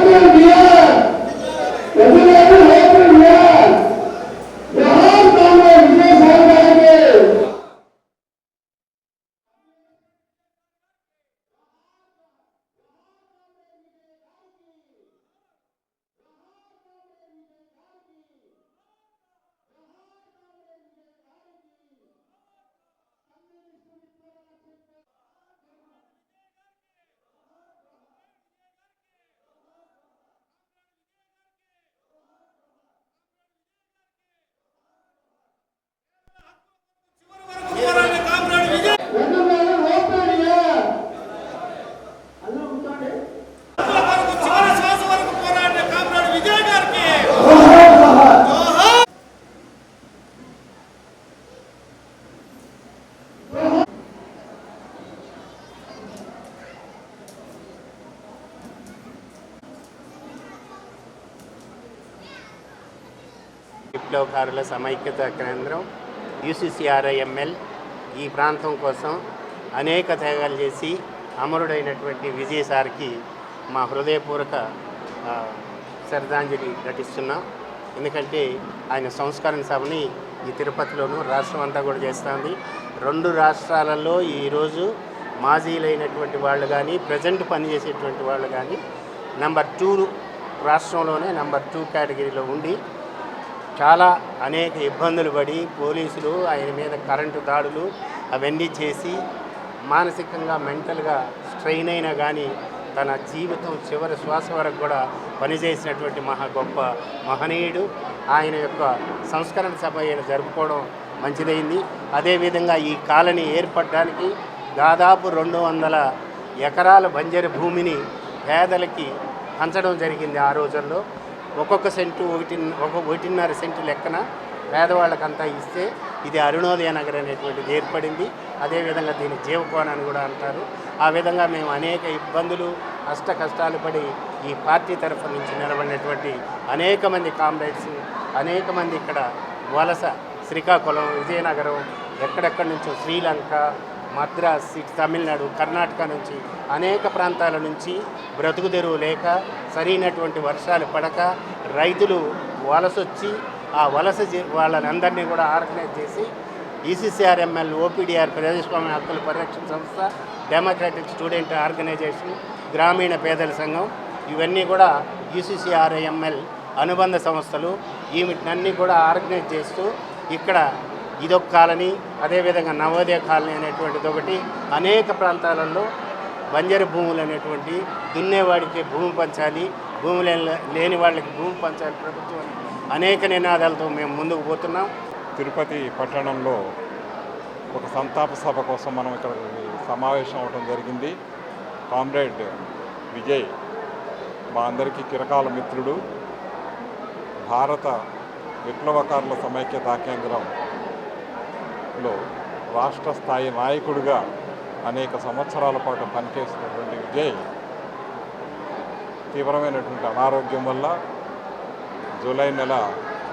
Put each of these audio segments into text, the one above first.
ஒவ்வொரு విప్లవకారుల సమైక్యత కేంద్రం యూసీసీఆర్ఐఎంఎల్ ఈ ప్రాంతం కోసం అనేక త్యాగాలు చేసి అమరుడైనటువంటి విజయ్ సార్కి మా హృదయపూర్వక శ్రద్ధాంజలి ఘటిస్తున్నాం. ఎందుకంటే ఆయన సంస్కరణ సభని ఈ తిరుపతిలోనూ రాష్ట్రం అంతా కూడా చేస్తుంది. రెండు రాష్ట్రాలలో ఈరోజు మాజీలైనటువంటి వాళ్ళు కానీ ప్రజెంట్ పనిచేసేటువంటి వాళ్ళు కానీ నెంబర్ టూ రాష్ట్రంలోనే నెంబర్ టూ కేటగిరీలో ఉండి చాలా అనేక ఇబ్బందులు పడి పోలీసులు ఆయన మీద కరెంటు దాడులు అవన్నీ చేసి మానసికంగా మెంటల్గా స్ట్రెయిన్ అయినా కానీ తన జీవితం చివరి శ్వాస వరకు కూడా పనిచేసినటువంటి మహా గొప్ప మహనీయుడు. ఆయన యొక్క సంస్కరణ సభ జరుపుకోవడం మంచిదైంది. అదేవిధంగా ఈ కాలనీ ఏర్పడడానికి దాదాపు రెండు వందల ఎకరాల బంజరు భూమిని పేదలకి పంచడం జరిగింది ఆ రోజుల్లో. ఒక్కొక్క సెంటు ఒకటి ఒకటిన్నర సెంటు లెక్కన పేదవాళ్ళకంతా ఇస్తే ఇది అరుణోదయ నగర్ అనేటువంటిది ఏర్పడింది. అదేవిధంగా దీని జీవకోణ అని కూడా అంటారు. ఆ విధంగా మేము అనేక ఇబ్బందులు అష్ట కష్టాలు పడి ఈ పార్టీ తరఫు నుంచి నిలబడినటువంటి అనేక మంది కామ్రేడ్స్ అనేక మంది ఇక్కడ వలస శ్రీకాకుళం విజయనగరం ఎక్కడెక్కడి నుంచో శ్రీలంక మద్రాస్ ఇటు తమిళనాడు కర్ణాటక నుంచి అనేక ప్రాంతాల నుంచి బ్రతుకు తెరువు లేక సరైనటువంటి వర్షాలు పడక రైతులు వలసొచ్చి ఆ వలస వాళ్ళని వాళ్ళనందరినీ కూడా ఆర్గనైజ్ చేసి ఈసీసీఆర్ఎంఎల్ ఓపీడీఆర్ ప్రజాస్వామ్య హక్కుల పరిరక్షణ సంస్థ డెమోక్రాటిక్ స్టూడెంట్ ఆర్గనైజేషన్ గ్రామీణ పేదల సంఘం ఇవన్నీ కూడా ఈసీసీఆర్ఎంఎల్ అనుబంధ సంస్థలు. వీటినన్నీ కూడా ఆర్గనైజ్ చేస్తూ ఇక్కడ ఇదొక కాలనీ అదేవిధంగా నవోదయ కాలనీ అనేటువంటిది ఒకటి అనేక ప్రాంతాలలో బంజరు భూములు అనేటువంటి దున్నేవాడికి భూమి పంచాలి భూమి లేని- లేని వాళ్ళకి భూమి పంచాలి ప్రభుత్వం అనేక నినాదాలతో మేము ముందుకు పోతున్నాం. తిరుపతి పట్టణంలో ఒక సంతాప సభ కోసం మనం ఇక్కడ సమావేశం అవడం జరిగింది. కామ్రేడ్ విజయ్ మా అందరికీ కిరకాల మిత్రుడు. భారత విప్లవకారుల సమైక్యతా లో రాష్ట్ర స్థాయి నాయకుడిగా అనేక సంవత్సరాల పాటు పనిచేసినటువంటి విజయ్ తీవ్రమైనటువంటి అనారోగ్యం వల్ల జూలై నెల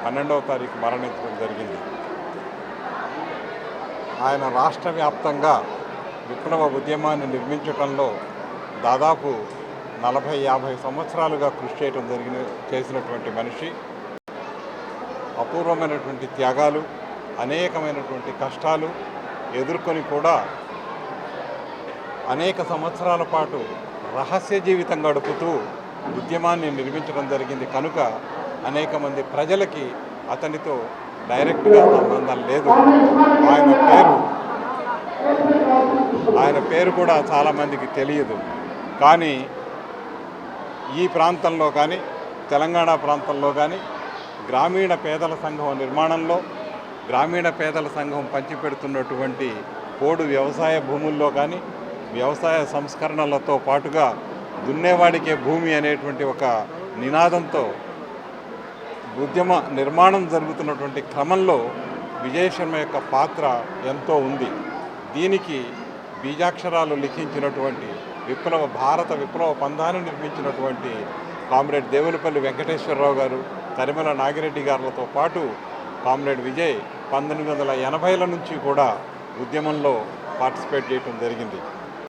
పన్నెండవ తారీఖు మరణించడం జరిగింది. ఆయన రాష్ట్ర వ్యాప్తంగా విప్లవ ఉద్యమాన్ని నిర్మించడంలో దాదాపు నలభై యాభై సంవత్సరాలుగా కృషి చేయడం జరిగిన చేసినటువంటి మనిషి. అపూర్వమైనటువంటి త్యాగాలు అనేకమైనటువంటి కష్టాలు ఎదుర్కొని కూడా అనేక సంవత్సరాల పాటు రహస్య జీవితం గడుపుతూ ఉద్యమాన్ని నిర్మించడం జరిగింది. కనుక అనేక మంది ప్రజలకి అతనితో డైరెక్ట్గా సంబంధం లేదు. ఆయన పేరు ఆయన పేరు కూడా చాలామందికి తెలియదు. కానీ ఈ ప్రాంతంలో కానీ తెలంగాణ ప్రాంతంలో కానీ గ్రామీణ పేదల సంఘం నిర్మాణంలో గ్రామీణ పేదల సంఘం పంచిపెడుతున్నటువంటి పోడు వ్యవసాయ భూముల్లో కానీ వ్యవసాయ సంస్కరణలతో పాటుగా దున్నేవాడికే భూమి అనేటువంటి ఒక నినాదంతో ఉద్యమ నిర్మాణం జరుగుతున్నటువంటి క్రమంలో విజయ శర్మ యొక్క పాత్ర ఎంతో ఉంది. దీనికి బీజాక్షరాలు లిఖించినటువంటి విప్లవ భారత విప్లవ పంధాన్ని నిర్మించినటువంటి కామ్రేడ్ దేవులపల్లి వెంకటేశ్వరరావు గారు తరిమల నాగిరెడ్డి గారులతో పాటు కామ్రేడ్ విజయ్ పంతొమ్మిది వందల ఎనభైల నుంచి కూడా ఉద్యమంలో పార్టిసిపేట్ చేయటం జరిగింది.